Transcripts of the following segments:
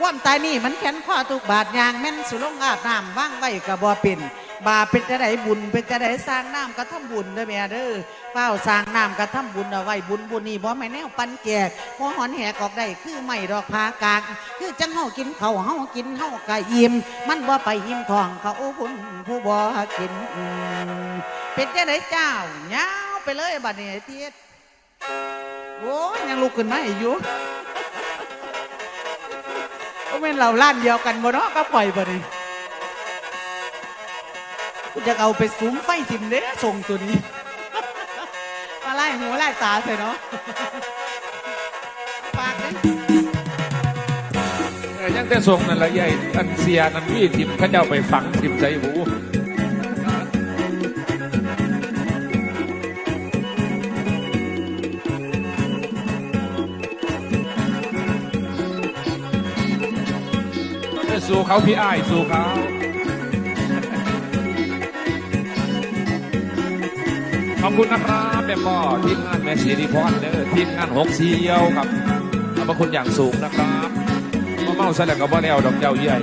ความตายนี่มันแค้นข้อทุกบาทยางแม่นสุลงอาบน้ำว่างไว้กับบ่เป็นบาปเป็นจะได้บุญเป็นจะได้สร้างน้ำก็ทำบุญเด้อแม่เด้อเฝ้าสร้างน้ำก็ทำบุญเอาไว้บุญบุญนี่บ่แม่นแนวปันแจกบ่หอนแหกออกได้คือไม่ดอกพากากคือจังเฮากินเขาเฮากินเฮาก็อิ่มมันบ่ไปอิ่มทองเขาบุญผู้บ่กิน เป็นจะได้เจ้ายาวไปเลยบัดนี้อเทียดโอ้ยยังลุกขึ้นมาอีกอยู่ ก็เป็นเราล้านเดียวกันบ่เนาะก็ปล่อยบ่นี่กูจะเอาไปสูงไฟทิมเด้ส่งตัวนี้ มาไล่หูไล่ตาเถอะเนาะฝากเด้อยังแต่ส่งนั่นละใหญ่อันเสียนันวี่ทิมข้าเจ้าไปฝังทิมใจหู สู่เขาพี่อ้ายสู่เขาขอบคุณนะครับแม่พ่อทีมงานแม่สีรีพรเด้อทีมงานหกเสียวครับขอบพระคุณอย่างสูงนะครับมาเมาซะแล้วก็บ่แล้วดอกเจ้าใหญ่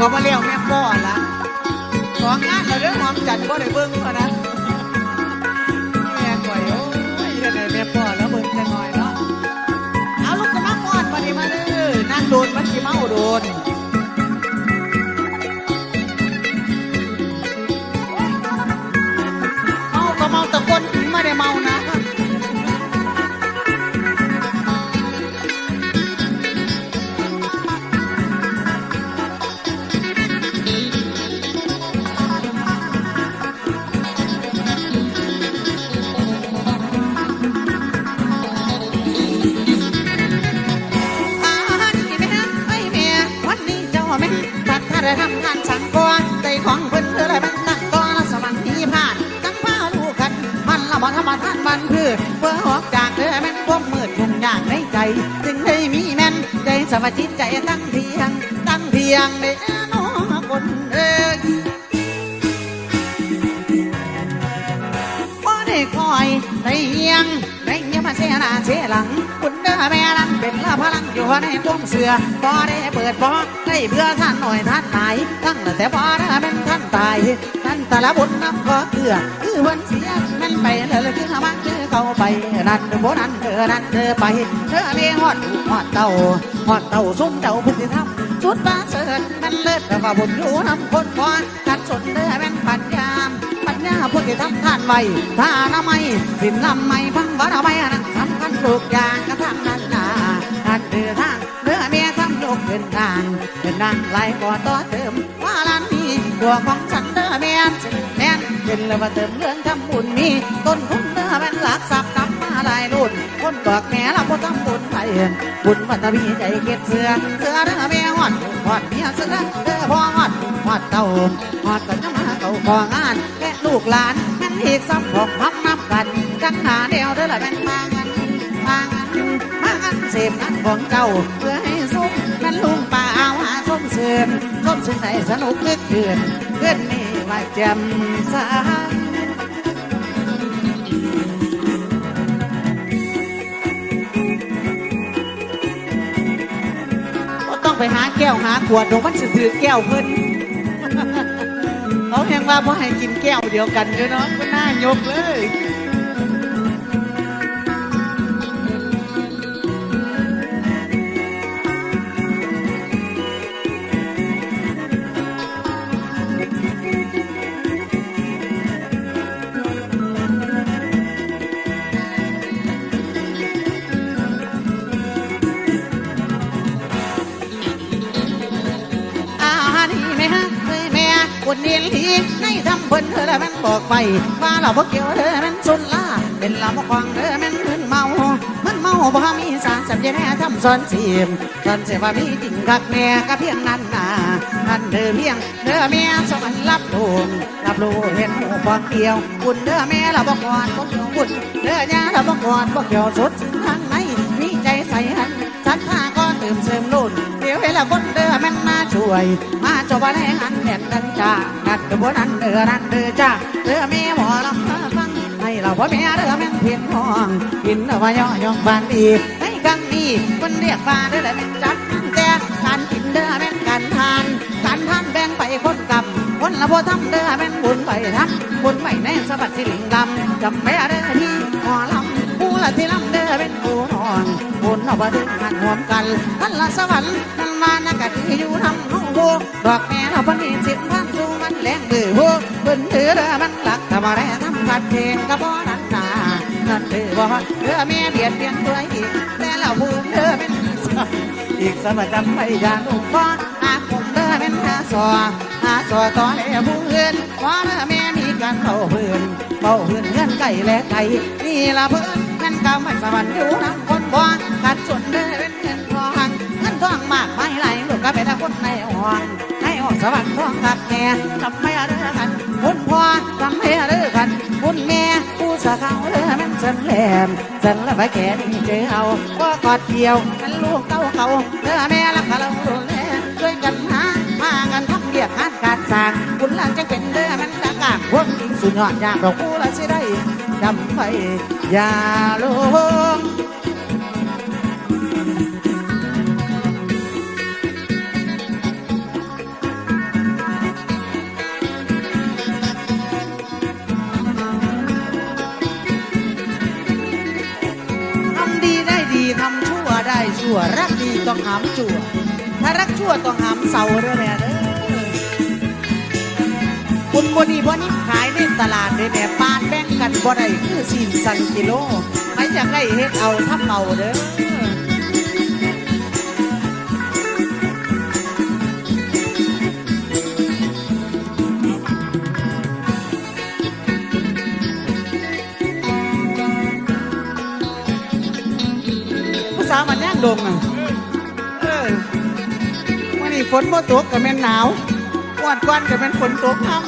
ก็มาเลี้ยวแม่ รื่องหนทร์บ่ได้เบิ่งเขานะแม่ก่อยโอ้ยเฮ็ดให้แม่ป่อแล้วเบิ่งจังหน่อยเนาะเอาลูกก็มาก่อนมาดิมาเด้อนั่งโดนมันสิเมาโดน ได้ทำงานสังกอนใจของเพิ่นเพื่ออะไรมันตั้งก่อนสมันที่ผ่านจังพาลูกกันมันละบ่ธรรมทานมันพื่อเพื่อออกจากเด้อแม่นพวกมืดทุ่งยากในใจจึงได้มีแม่นใจสวัสดิ์ใจตั้งเทียง ตั้งเทียงเด้น้อคนเอ้ยบ่ได้คอยได้เอียงได้เงียบมาเสียหน้าเสียหลัง คุณเด้อแม่นั้นเป็นละพลังอยู่ในพวงเสือบ่ได้เปิดบ่ได้เพื่อท่านหน่อยท่านตายตั้งแต่บ่ได้เป็นท่านตายท่านแต่ละบุญน้ำก็เกลือคือวันเสียแม่นไปเลยคือมันคือเขาไปนั่นบ่นั่นเธอนั่นเธอไปเธอเลี้ยงฮอดลูกฮอดเต่าฮอดเต่าซุ้มเต่าพุทธิธรรมสุดบ้าเสิร์ตมันเลิศแต่ว่าบุญอยู่น้ำคนบ่กัดสนเด้อแม่นปัญญาปัญญาพุทธิธรรมท่านไว้ถ้าน้ำไม่สินลำไม่พังวัดเอาไว้อันนั้นสำคัญ ทุกอย่างกระทั่งนั้นนาอันเดือทางเรือเมียทำลูกเดินทางเดินทางไหลก่อต่อเติมว่าลานนี้ตัวของฉันเด้อแม่นแม่นเป็นเลยว่าเติมเรื่องทำบุญมีต้นทุนเด้อม่นหลักทรัพย์นำมาหลายรุ่นคนบอกแม่เราก็ทำบุญไทยบุญวัฒนีใจเก็ดเสือเสือเด้อแม่หอดหอดเมียเสือเด้อพ่อหอดหอดเต่าหอดก็จะมาเก่าของานและลูกหลานม่นอีกซ้ำของพับนับกันจังหาเดียวเด้อละแม่นมาง สพงานของเจ้าเพื่อให้สุขนั่นลุงป่าเอาหาส้มเสือนส้มซึ่งไหนสนุกเลือกเดือนเพื่อนนี่ว่าแจำสาบ่ต้องไปหาแก้วหาขวดดอกมันสิถือแก้วเพิ่นเขาแหงว่าพอให้กินแก้วเดียวกันเด้อเนาะก็น่ายกเลย พิ่นเธอแล้วม่นบอกไปว่าเราพวกเกี่ยวเธอแม่นสุนล่าเป็นลำควางเธอแม่นมึนเมา มันเมาบ่มีสารสัญญาแน่ทำซ้อนเสียมซ้อนเสียว่ามีจริงกักแม่ก็เพียงนั้นนาอันเธอเพียงเธอแม่สมันรับรู้รับรู้เห็นหูความเดียวบุญเธอแม่เราบอกก่อนบอกเกี่ยวบุญเธอยาเราบอกก่อนบอกเกี่ยวสุดทางไหนมีใจใส่หันศรัทธาก็เติมเสริมลุ่นเดี๋ยวเวลาคนเด้อแม่นมาช่วย มาจบในงานเห็นดังจ้างัดกระบวนนั้นเดือนั้นเดือจ้าเดือแม่หมอลำฟังให้เราพ่อแม่เดือแม่นเพียนห้องกินเอาไว้ย่อยองบานอีกให้กังนี้คนเรียกว่าเดือแม่นจัดแต่การกินเดือแม่นการทาน การทานแบ่งไปคนกำคนละบ่ทำเด้อแม่นบุญไปทักบุญไปในสะบัดสิลิงดำจำไม่ได้ที่หมอลำผู้ละที่ลำเด้อเป็นผู้นอนบุญเอาบ่ถึงหันหวมกันท่านละสวรรค์นั่นมานักกะที่อยู่ทำ ห้องโบดอกแม่เราพันนีสิทธิ์พันสู่มันแรงดื้อโบเบินถือเด้อมันหลักทำอะไรทำขัดเพลงกะบ่นั้นนานั่นถือบ่เด้อแม่เบียดเบียนตัวอีกแต่เราพูดเด้อเป็นอีกสมัยจำไม่ยานลูกพ่ออาคงเด้อเป็นหาซอหาซอตอนแลผู้อื่นว่าเด้อแม่มีการเบาพื้นเบาพื้นเงื่อนไก่และไก่นี่ละเพิ่อนนั่นก็ไม่สวรรค์อยู่นังคนบ่กัดส่วนเด้อเป็นเงินทองเงินทองมากไม่ไหล ก็เป็นคนในอ่อนในอ่อนสวรรค์ทองกัดแก่จำไม่เด้อกันคุณพ่อจำไม่เด้อกันคุณแม่ผู้สะเขาเด้อม่นสันแหลมสันละไปแก่นี่เจอเอาก็กอดเกี่ยวกันลูกเต้าเขาเด้อแม่รักเราดูแลช่วยกันหามากันทำเกียรติการการสร้างบุญหลังจะเป็นเด้อมันตะกากพวกจริงสุดยอดอยากดอกผู้ละสิได้จำไปอย่าลง ชั่ว รักดีต้องหามจั่ว ถ้ารักชั่วต้องหามเสาเด้อแม่เด้อคุณบนีบนี้ขายในตลาดเลยแม่ปานแบ่งกันบ่ได้คือสินสันกิโลไม่อยากได้เฮ็ดเอาทับเมาเด้อ ดงอะเออวันนี้ฝนบ่ตกกับแม่นหนาวกวาดกวนกับแม่นฝนตกน้ำ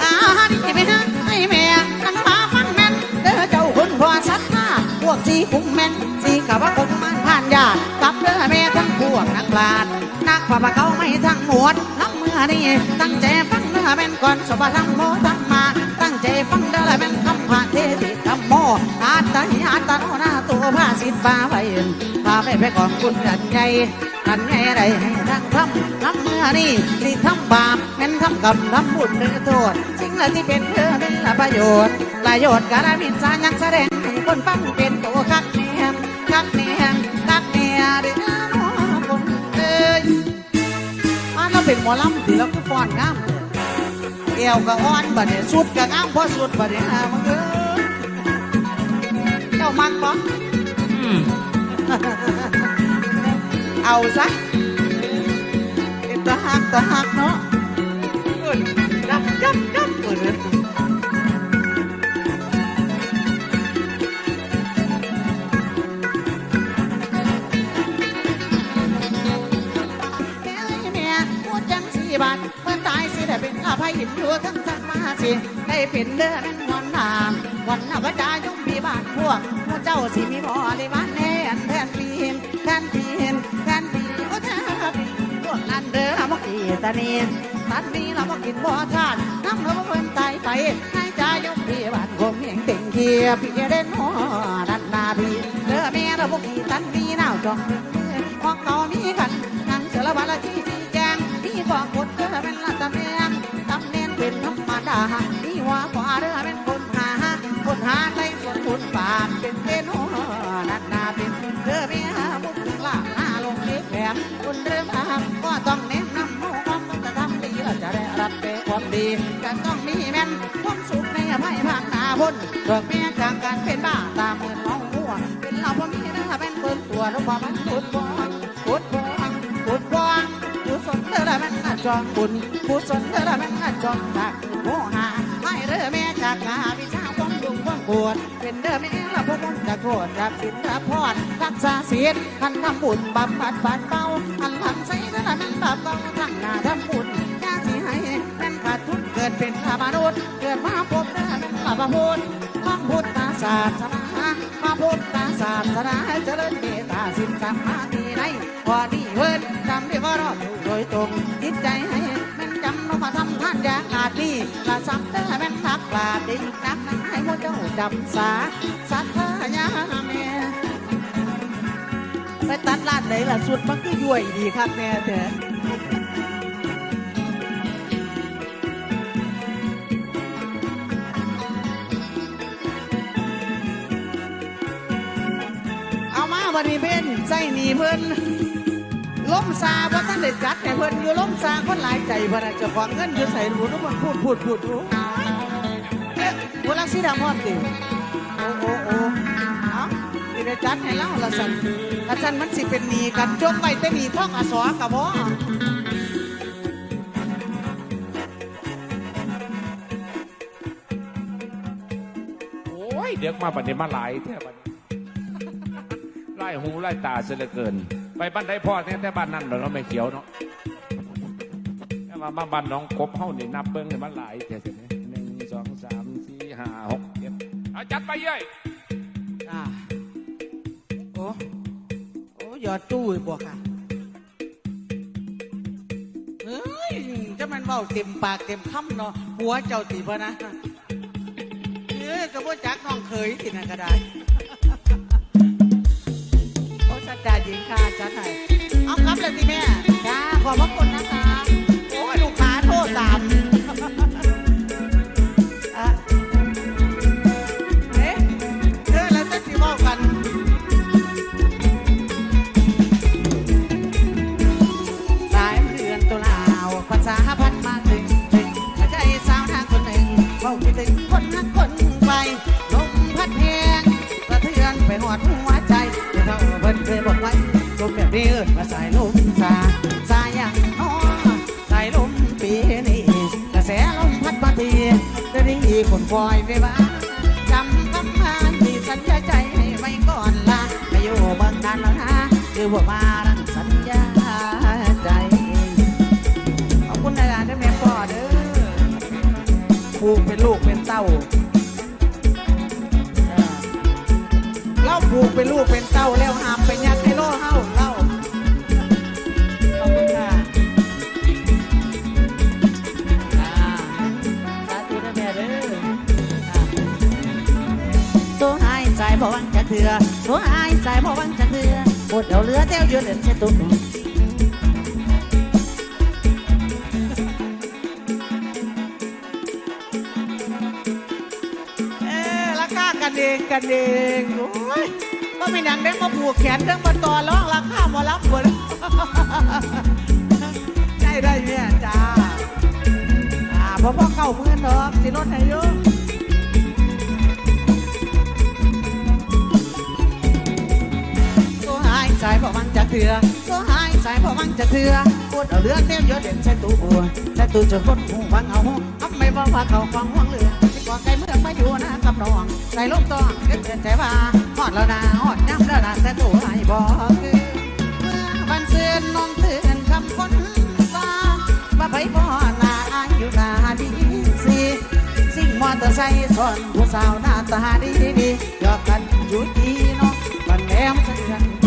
อาดีไหมฮะไอ้แม่กันมาฟังแม่เด้อเจ้าคุณพ่อสัตว์มาพวกสีคุ้มแม่นสีกับว่าคนมันผ่านยากกับเด้อแม่ทั้งพวกนักลาดนักฝ่าเขาไม่ทั้งหมดน้ำเมื่อนี่ตั้งใจฟังเด้อแม่นก่อนสบายทั้งโมทั้งมาตั้ง ฟังเด้อแม่นคำผ่าเทติคำโมอาตาหิอาตาโนนาตัวผ้าสิทธิ์ฟ้าไว้พาไปไปก่อนคุณกันใหญ่กันใหญ่ได้ให้ทั้งทำน้ำเมื่อนี่สิทำบาปแม่นทำกรรมทำบุญหรือโทษสิ่งล่าที่เป็นเพื่อเป็นละประโยชน์ประโยชน์การมินสายังแสดงให้คนฟังเป็นตัวคักแนมคักแนมคักแนมเด้อน้องคนเอ้ยอ่าเราเป็นหมอลำที่เราก็ฟ้อนงาม อวก็อ่อนบัดเนี่ยสุดก็งามพอสุดบัดเนี่ยนะมึงเอ้ยเจ้ามักบ่เอาซะเป็นตะหักตะหักเนาะเอ้ยจับจับจับเอ้ย ภัยหินอยู่ทั้งสักมาสิได้เป็นเด้อแม่นวันนามวันนาวจายุ่งมีบ้านพวกพวกเจ้าสิมีบ่อริวานแน่แทนพีนแทนพีนแทนพีโอ้แทนพีพวกนั้นเด้อมกีตานีตันนี้เราบ่กินบ่อทานน้ำเราเพิ่นตายไปให้จายุ่งมีบ้านผมเองติ่งเคียพี่เด่นหัวดันนาพี่เด้อแม่เราบ่กีตันนี้น่าวจองพอเขามีกันนังเสือละวันละที่ที่แจงมีกองกดเด้อเป็นละตำแหน่งตำแหน่ง เป็นธรรมดามีว่าขวาเด้อเป็นคนหาคนหาในส่วนบุญปากเป็นเป็นหัวนัดนาเป็นเด้อมีหาบุญถึงล่างหน้าลงเล็กแหลมคนเริ่มอาก็ต้องเน้นนำมู่ความมันจะทำดีจะได้รับเป็นความดีจะต้องมีแม่นความสุขในอภัยภาคหนาพ้นเบิกแม่จากการเป็นบ้าตามเงินเมาหัวเป็นเราพ่อมีเด้อเป็นเปิดตัวแล้ความมันพุดพ จองบุญผู้สนเธอละมันน่จองจากโมหะให้เด้อแม่จากงาวิชาความดุงความปวด เป็นเด้อแม่ละพวกผมจากโทษรับสินรับพรรักษาศีลทันทำบุญบำบัดบาดเบาอันหลังใส่เธอละมันบาปเบาทั้งหน้าทำบุญยาสีให้แม่นขาดทุนเกิดเป็นข้ามนุษย์เกิดมาพบเด้อแม่นข้าพระพุทธพระพุทธศาสนาพระพุ ศาสนาเจริญเมตตาสินสมาธิในพอดีเวิร์นจำได้ว่ารอดอยู่โดยตรงจิตใจให้แม่นจำลงมาทำท่านอย่างอาจดีละซ้ำเด้อแม่นทักปลาดได้อีกนักนั้นให้พวกเจ้าจำสาสัทธายาแม่ไปตัดร้านไหนล่ะสุดมันก็ย่วยดีครับแม่เถอะ วันนี้เพ็นใส่หนีเพิ่นล้มซาเพราะท่านได้จัดให้เพิ่นอยู่ล้มซาคนหลายใจพิ่นจจะของเงินอยู่ใส่หูทุกคนพูดพูดพูดพูดเอ๊ะวันละสีดำพอมติโอ้โอ้โอ้เอาสิได้จัดให้เล่าละสันอาจารย์มันสิเป็นหนีกันจกไปแต่หนีท่องอสอกับบ่เด็กมาปัจจุบันมาหลายแท้บัน หูไล่ตาเสียเหลือเกิน ไปบ้านใดพ่อแท้แต่บ้านนั่นเราไม่เขียวเนาะแต่มามาบ้านน้องกบเฮาเนี่นับเบิ้งให้มันหลายแท้สิเนี่ยหนึ่งสองสามสี่ห้าหกเจ็ดเอาจัดไปเย้ยอ่าโอ้โอ้ยอดตู้อีกค่ะเฮ้ยจะมันเบ้าเต็มปากเต็มคำเนาะหัวเจ้าตีบ่นะเออกระโบจักน้องเคยที่นั่นก็ได้ จจาหญิงค่ะจัดให้เอาครับเลยที่แม่จ้าขอบพระคุณนะคะ โอ้ยลูกค้าโทษตาม เดี๋ยวนี้คนปล่อยไปบ้างจำคำพานที่สัญญาใจให้ไว้ก่อนละไม่อยู่บางนานแล้วนะคือว่ามารังสัญญาใจ ขอบคุณอาจารย์ด้วยแม่พ่อเด้อผูกเป็นลูกเป็นเต้าเออเล่าผูกเป็นลูกเป็นเต้าแล้วหาม ตัวหายใจบ่หวังจะเถื่อปวดเอาเรือเต้วยืนเดินเช็ดตุ้มเอ๊ะราคากันเองกันเองโอ้ยก็ม่หนังเด้งมาผูกแขนเด้งมาต่อร้องราคาหมอรับหมดใช่ได้เนี่ยจ้าอ่าพราะพ่อเข้าเพื่อนดอกสิรถให้เยอะ ตัวหายใจเพราะมันจะเถื่อตัวหายใจเพราะมันจะเถื่อปวดเอาเลือดเต็มเยอะเด่นใส่ตู้บัวใส่ตู้จนคนหูฟังเอาหูทำไม่บอกว่าเขาฟังห่วงเรือที่ก่อนไกลเมื่อมาอยู่นะกับน้องใส่ลูกตองเกิดเกินใจว่าหอดแล้วนะหอดย้ำแล้วนะแต่ตัวหายบอกคือเมื่อวันเสือนน้องเตือนคำคนตาว่าไปพ่อหนาอยู่หนาดีสิสิ่งมอเตอร์ไซค์สอนผู้สาวหน้าตาดีดีๆยอกกันอยู่ดีเนาะบันแหลมสะเทือน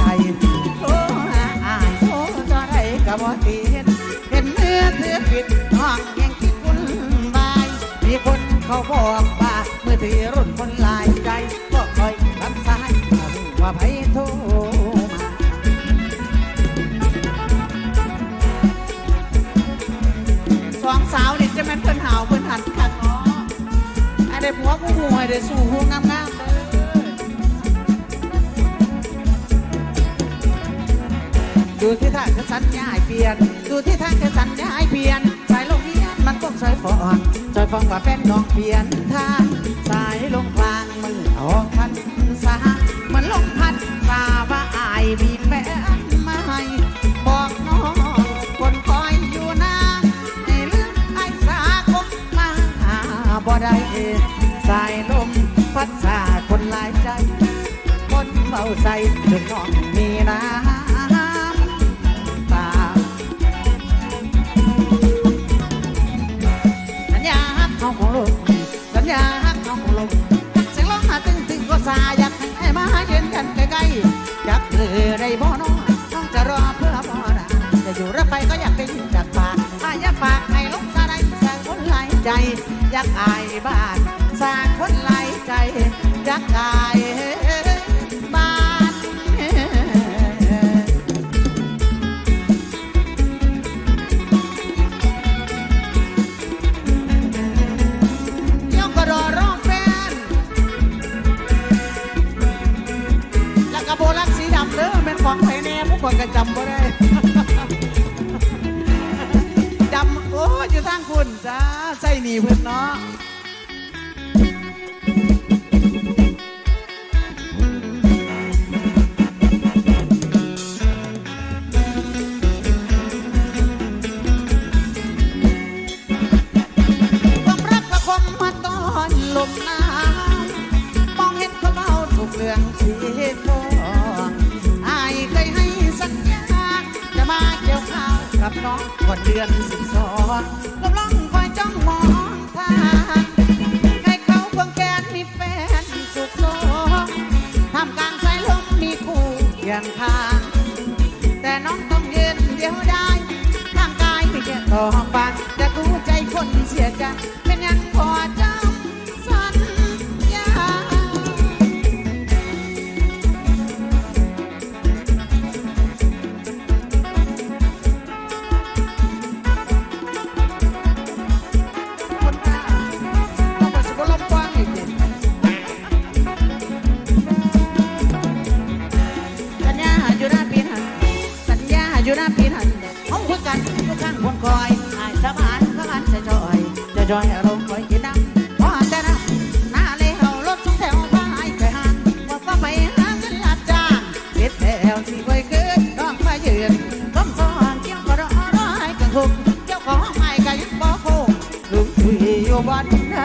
บ่เห็นเห็นเนื้อเถือปิดห้องยังคิดวุ่นวาย มีคนเขาบอกว่าเมื่อถือรุ่นคนหลายใจ ก็คอยรับสายว่าไผโทรมาสองสาวนี่จะแม่นเพิ่นหาวเพิ่นหันคักเนาะไอ้ได้ผัวผู้หวยได้สู่ผู้งามๆ ดูที่ทางคือสัญญาให้เปลี่ยน ดูที่ทางคือสัญญาให้เปลี่ยน สายลงเพียนมันต้องสายฟอนสายฟองกว่าแฟนน้องเปลี่ยนทาง สายลงกลางมือออกพันสามันลงพันฝ่าว่าอายมีแฟนมาให้บอกน้องคนคอยอยู่นะให้ลืมไอ้สาคงมาหาบ่ได้สายลมพัดสาคนหลายใจ คนเบาใส่ถึงน้องมีน้ำ สาอยากให้มาเย็นกันใกล้ๆอยากเจอได้บ่น้องน้องจะรอเพื่อบ่นะจะอยู่รับไปก็อยากได้ยินจากปากอายากฝากให้ลงสาได้สากคนไหลใจ อยากอายบ้านสากคนไหลใจอยากอาย อยู่บ้านไหน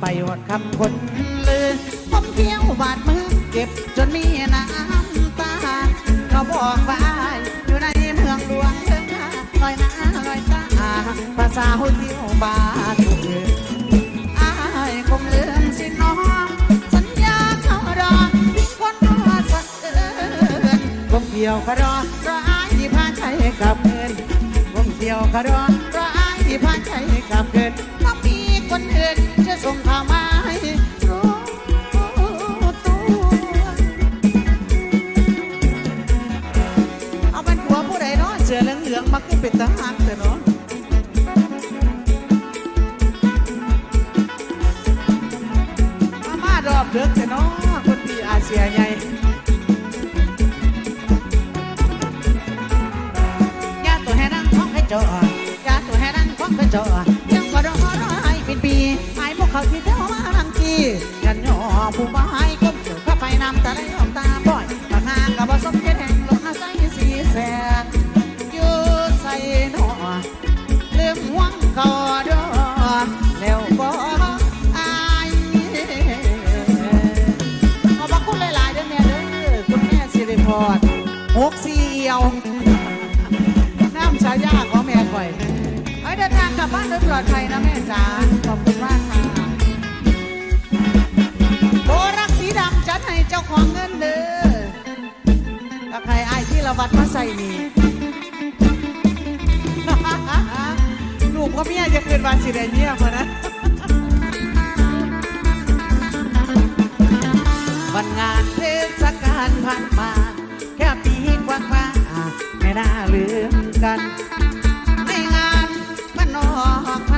ไปหดคำคนลือผมเที่ยวบาดมือเก็บจนมีน้ำตาเขาบอกว่าอยู่ในเมืองหลวงเมือลอยหน้าลอยตาภาษาหุ่นเที่ยวบาดทุกเดือนอายคงลืมสิน้อง สัญญาเขารอทิ้งคนรอสักเอินผมเที่ยวเขารอรออายที่พาใช้กับเงินผมเที่ยวกรอรอ ที่พาใจกลับเกิดต้องมีคนอื่นจะส่งข่าวมาให้รู้ตัวเอาเป็นหัวผู้ใดเนาะเสือเหลืองๆมาคือเป็นทหารแต่เนาะ ย่อผู้บ่ให้ก้มเกี่ยวเข้าไปนำตาได้ออกตาบ่อยบางงานก็บ่สมเจ็ดแห่งลงหน้าใสสีแสนยู่ใส่หนอเรื่องหวังก็ดอแล้วบ่อายขอบพระคุณหลายๆเด้อแม่เด้อคุณแม่สิริพรหกสี่เอียวน้ำชายาของแม่ก่อยไอ้เดินทางกลับบ้านโดยปลอดภัยนะแม่จ๋าขอบคุณมาก ของเงินเด้อถ้าใครไอ้ที่ระวัดมาใส่นี่ลูกก็เมียจะเกินวันสิได้เงียบอะนะ วันงานเทศกาลผ่านมาแค่ปีกว่าๆไม่น่าลืมกันไม่งานมันนอกพร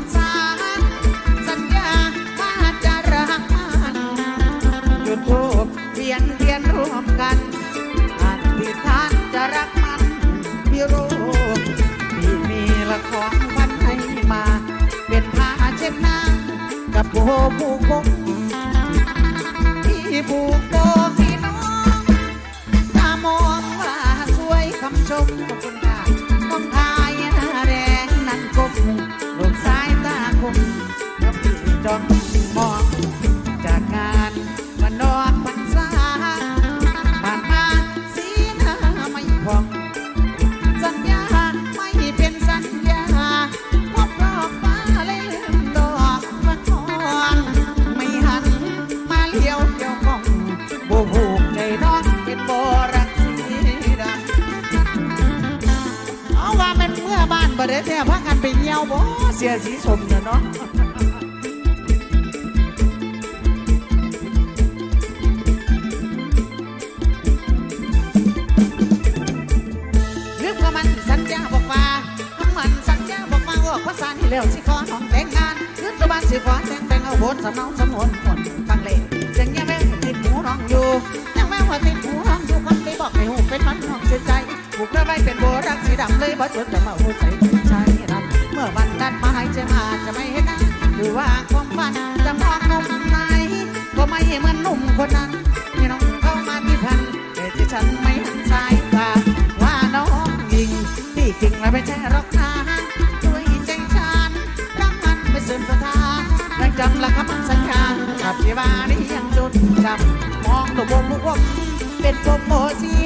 โบผู้คงที่ผูกโบพี่น้องตามองว่าสวยคำชมขอบคุณค่ะมองทายหน้าแดงนั่งกบลงสายตาคมกับพี่จองม ได้แท้พักกันไปเหี่ยวบ่เสียสีสมเนอะเนาะลืมว่ามันสัญญาบอกว่ามันสัญญาบอกว่าว่าภาษานี่แล้วสิขอน้องแต่งงานลืมสบานสิขอแต่งแต่งเอาโบนสำเนาสำนวนหมดฟังเลยเสียงยังแม่ติดหูน้องอยู่ยังแม่ว่าติดหูน้องอยู่คนไปบอกให้หูเป็นมันน้องเสียใจผูกเรือไว้เป็นโบรักสีดำเลยบ่จดจะมาหูใส่ นั้นมีน้องเข้ามาที่พันแต่ที่ฉันไม่หันสายตาว่าน้องยิงที่จริงแล้วไม่ใช่หรอกนะด้วยใจฉันรักมันไม่เสื่อมสถานยังจำหลักคำสัญญากับที่ว่าได้ยังจดจำมองตัวบมุกวมเป็นโบโบสี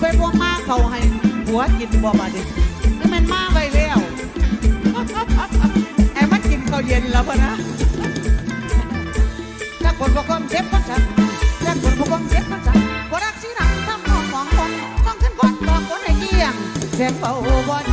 ไปพวงมาเขาให้หัวกินบ่มาดินี่มันมาไปแล้วไอ้มันกินข้าวเย็นแล้วพะนะถ้าคนบอกความเจ็บมันจัดถ้าคนบอกความเจ็บมันจัดก็รักสีหนังทำมองมองคนต้องขึ้นก่อนบอกคนให้เกี่ยงเสียเป่าบ่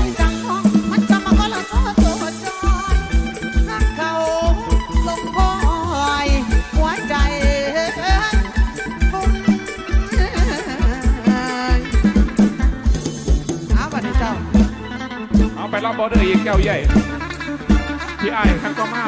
บอเดอร์อีกแก้วใหญ่ ที่ไอ้ข้างก็มา